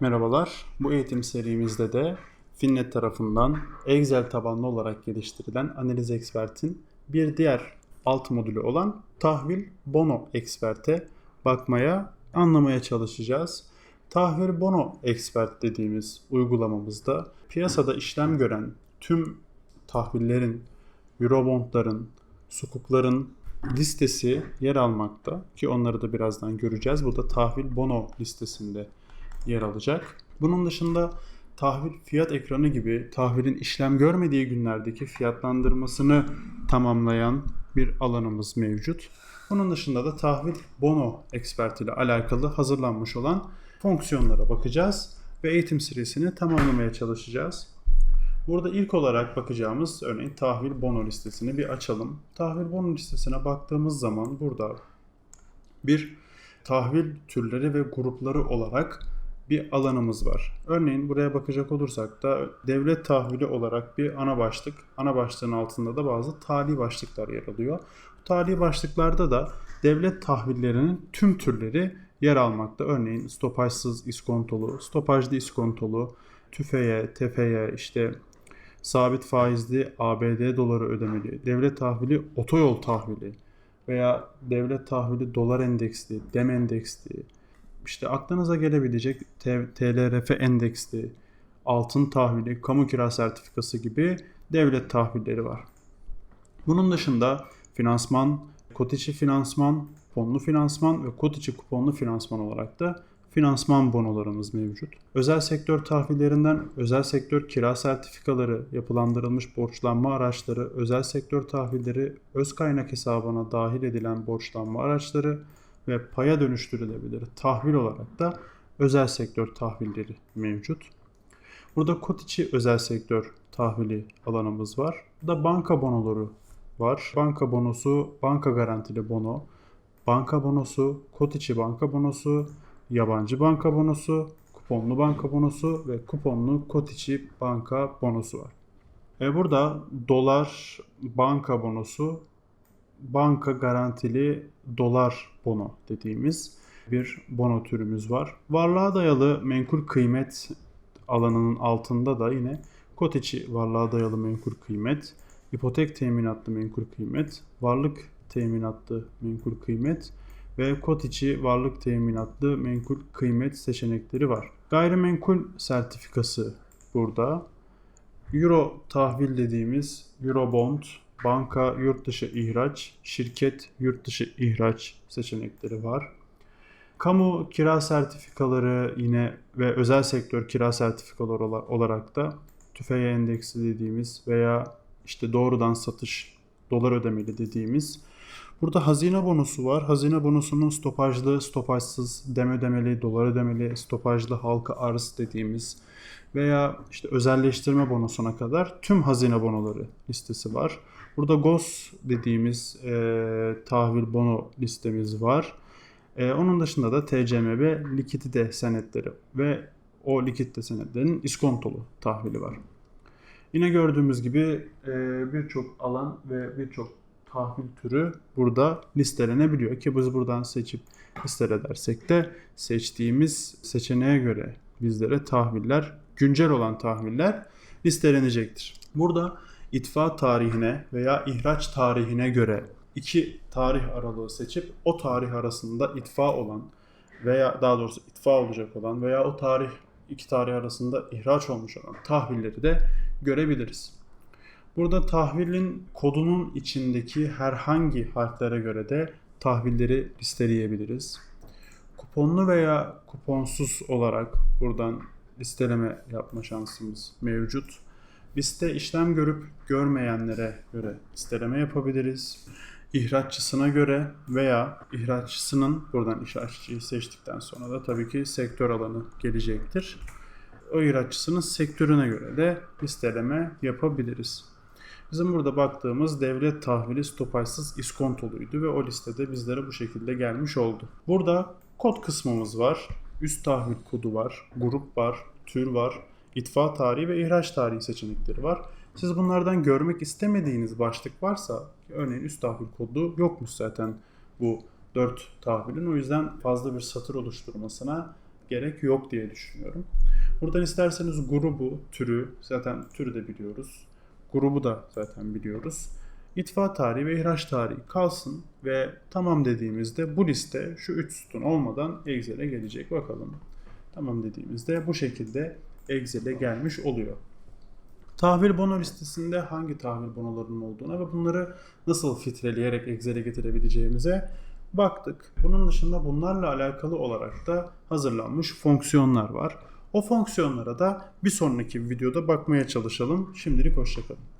Merhabalar. Bu eğitim serimizde de Finnet tarafından Excel tabanlı olarak geliştirilen Analiz Expert'in bir diğer alt modülü olan Tahvil Bono Expert'e bakmaya, anlamaya çalışacağız. Tahvil Bono Expert dediğimiz uygulamamızda piyasada işlem gören tüm tahvillerin, Eurobondların, sukukların listesi yer almakta ki onları da birazdan göreceğiz. Bu da tahvil bono listesinde yer alacak. Bunun dışında tahvil fiyat ekranı gibi tahvilin işlem görmediği günlerdeki fiyatlandırmasını tamamlayan bir alanımız mevcut. Bunun dışında da tahvil bono expert alakalı hazırlanmış olan fonksiyonlara bakacağız ve eğitim serisini tamamlamaya çalışacağız. Burada ilk olarak bakacağımız örneğin tahvil bono listesini bir açalım. Tahvil bono listesine baktığımız zaman burada bir tahvil türleri ve grupları olarak bir alanımız var. Örneğin buraya bakacak olursak da devlet tahvili olarak bir ana başlık. Ana başlığın altında da bazı tali başlıklar yer alıyor. Bu tali başlıklarda da devlet tahvillerinin tüm türleri yer almakta. Örneğin stopajsız iskontolu, stopajlı iskontolu, tüfeye, tefeye, işte sabit faizli ABD doları ödemeli, devlet tahvili otoyol tahvili veya devlet tahvili dolar endeksli, dem endeksli, işte aklınıza gelebilecek TLRF endeksli, altın tahvili, kamu kira sertifikası gibi devlet tahvilleri var. Bunun dışında finansman, kot içi finansman, fonlu finansman ve kot içi kuponlu finansman olarak da finansman bonolarımız mevcut. Özel sektör tahvillerinden özel sektör kira sertifikaları, yapılandırılmış borçlanma araçları, özel sektör tahvilleri, öz kaynak hesabına dahil edilen borçlanma araçları ve paya dönüştürülebilir tahvil olarak da özel sektör tahvilleri mevcut. Burada kod içi özel sektör tahvili alanımız var. Burada banka bonoları var. Banka bonosu, banka garantili bono, banka bonosu, kod içi banka bonosu, yabancı banka bonosu, kuponlu banka bonosu ve kuponlu kod içi banka bonosu var. E burada dolar banka bonosu, banka garantili dolar bono dediğimiz bir bono türümüz var. Varlığa dayalı menkul kıymet alanının altında da yine kod içi varlığa dayalı menkul kıymet, ipotek teminatlı menkul kıymet, varlık teminatlı menkul kıymet ve kod içi varlık teminatlı menkul kıymet seçenekleri var. Gayrimenkul sertifikası burada. Euro tahvil dediğimiz Eurobond, banka yurt dışı ihraç, şirket yurt dışı ihraç seçenekleri var. Kamu kira sertifikaları yine ve özel sektör kira sertifikaları olarak da tüfeğe endeksi dediğimiz veya işte doğrudan satış dolar ödemeli dediğimiz Burada hazine bonusu var. Hazine bonusunun stopajlı, stopajsız, dem ödemeli, dolar ödemeli, stopajlı halka arz dediğimiz veya işte özelleştirme bonusuna kadar tüm hazine bonoları listesi var. Burada GOS dediğimiz e, tahvil bono listemiz var. E, onun dışında da TCMB likidite senetleri ve o likidite senetlerinin iskontolu tahvili var. Yine gördüğümüz gibi e, birçok alan ve birçok tahvil türü burada listelenebiliyor ki biz buradan seçip listelersek de seçtiğimiz seçeneğe göre bizlere tahviller, güncel olan tahviller listelenecektir. Burada itfa tarihine veya ihraç tarihine göre iki tarih aralığı seçip o tarih arasında itfa olan veya daha doğrusu itfa olacak olan veya o tarih iki tarih arasında ihraç olmuş olan tahvilleri de görebiliriz. Burada tahvilin kodunun içindeki herhangi harflere göre de tahvilleri listeleyebiliriz. Kuponlu veya kuponsuz olarak buradan listeleme yapma şansımız mevcut. Liste işlem görüp görmeyenlere göre listeleme yapabiliriz. İhraççısına göre veya ihraççısının buradan ihraççıyı seçtikten sonra da tabii ki sektör alanı gelecektir. O ihraççısının sektörüne göre de listeleme yapabiliriz. Bizim burada baktığımız devlet tahvili stopajsız iskontoluydu ve o listede bizlere bu şekilde gelmiş oldu. Burada kod kısmımız var. Üst tahvil kodu var, grup var, tür var, itfa tarihi ve ihraç tarihi seçenekleri var. Siz bunlardan görmek istemediğiniz başlık varsa, örneğin üst tahvil kodu yokmuş zaten bu 4 tahvilin. O yüzden fazla bir satır oluşturmasına gerek yok diye düşünüyorum. Buradan isterseniz grubu, türü, zaten türü de biliyoruz. Grubu da zaten biliyoruz. İtfa tarihi ve ihraç tarihi kalsın ve tamam dediğimizde bu liste şu 3 sütun olmadan Excel'e gelecek. Bakalım. Tamam dediğimizde bu şekilde Excel'e gelmiş oluyor. Tahvil bono listesinde hangi tahvil bonolarının olduğuna ve bunları nasıl filtreleyerek Excel'e getirebileceğimize baktık. Bunun dışında bunlarla alakalı olarak da hazırlanmış fonksiyonlar var. O fonksiyonlara da bir sonraki videoda bakmaya çalışalım. Şimdilik hoşçakalın.